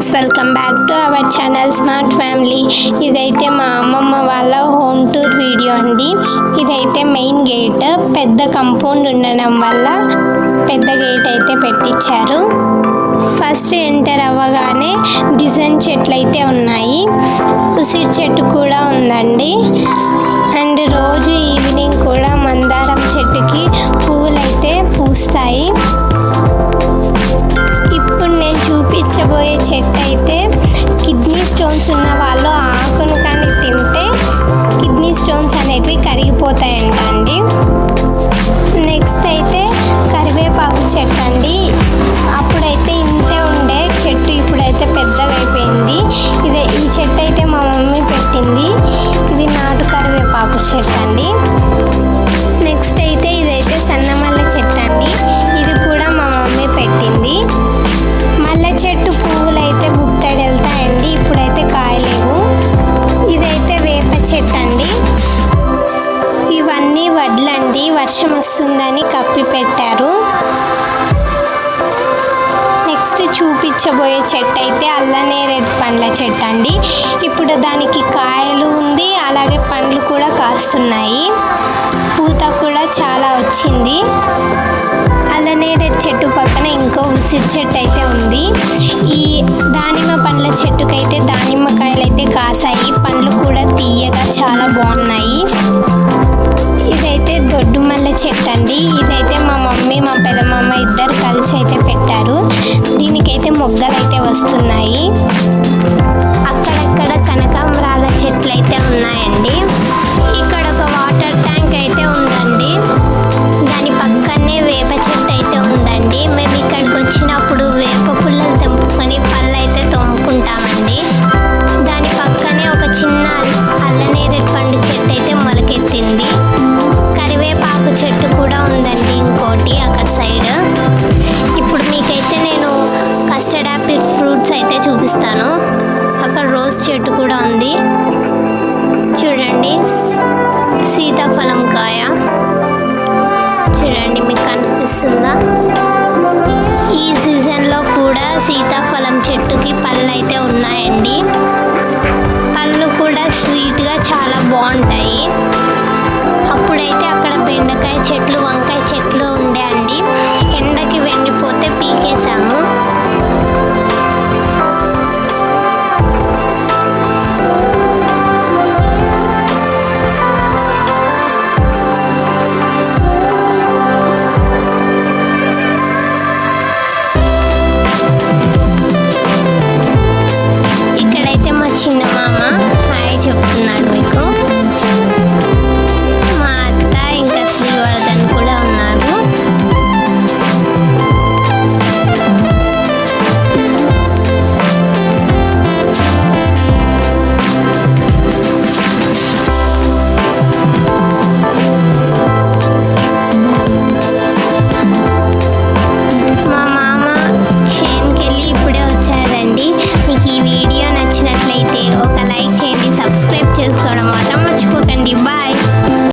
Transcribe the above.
Friends welcome back to our channel smart family. ఇదైతే మా అమ్మమ్మ వాళ్ళ హోమ్ టూర్ వీడియో అండి. ఇదైతే మెయిన్ గేట్. పెద్ద కంపౌండ్ ఉండడం వల్ల పెద్ద గేట్ అయితే పెట్టించారు. ఫస్ట్ ఎంటర్ అవ్వగానే డిజైన్ చెట్లు అయితే ఉన్నాయి. ఉసిరి చెట్టు కూడా ఉంది స్టోన్స్ ఉన్న వాళ్ళు ఆకును కానీ తింటే కిడ్నీ స్టోన్స్ అనేటివి కరిగిపోతాయంట అండి. నెక్స్ట్ వడ్లండి వర్షం వస్తుందని కప్పి పెట్టారు. నెక్స్ట్ చూపించబోయే చెట్టు అయితే అల్లనేరేడు పండ్ల చెట్టు అండి. ఇప్పుడు దానికి కాయలు ఉంది అలాగే పండ్లు కూడా కాస్తున్నాయి. పూత కూడా చాలా వచ్చింది. అల్లనేరేడు చెట్టు పక్కన ఇంకో ఉసిరి చెట్టు అయితే ఉంది. ఈ దానిమ్మ పండ్ల చెట్టుకైతే దానిమ్మకాయలు అయితే కాసాయి. పండ్లు కూడా తీయగా చాలా బాగున్నాయి. పెదమమ్మ ఇద్దరు కలిసి అయితే పెట్టారు. దీనికైతే మొగ్గలు అయితే వస్తున్నాయి. అక్కడక్కడ కనక చూపిస్తాను. అక్కడ రోజ్ చెట్టు కూడా ఉంది. చూడండి సీతాఫలం కాయ. చూడండి మీకు కనిపిస్తుందా? ఈ సీజన్లో కూడా సీతాఫలం చెట్టుకి పళ్ళు అయితే ఉన్నాయండి. పళ్ళు కూడా స్వీట్గా చాలా బాగుంటాయి. అప్పుడైతే అక్కడ బెండకాయ చెట్లు వంకాయ చెట్లు ఉండే అండి. ఎండకి వెండిపోతే పీకి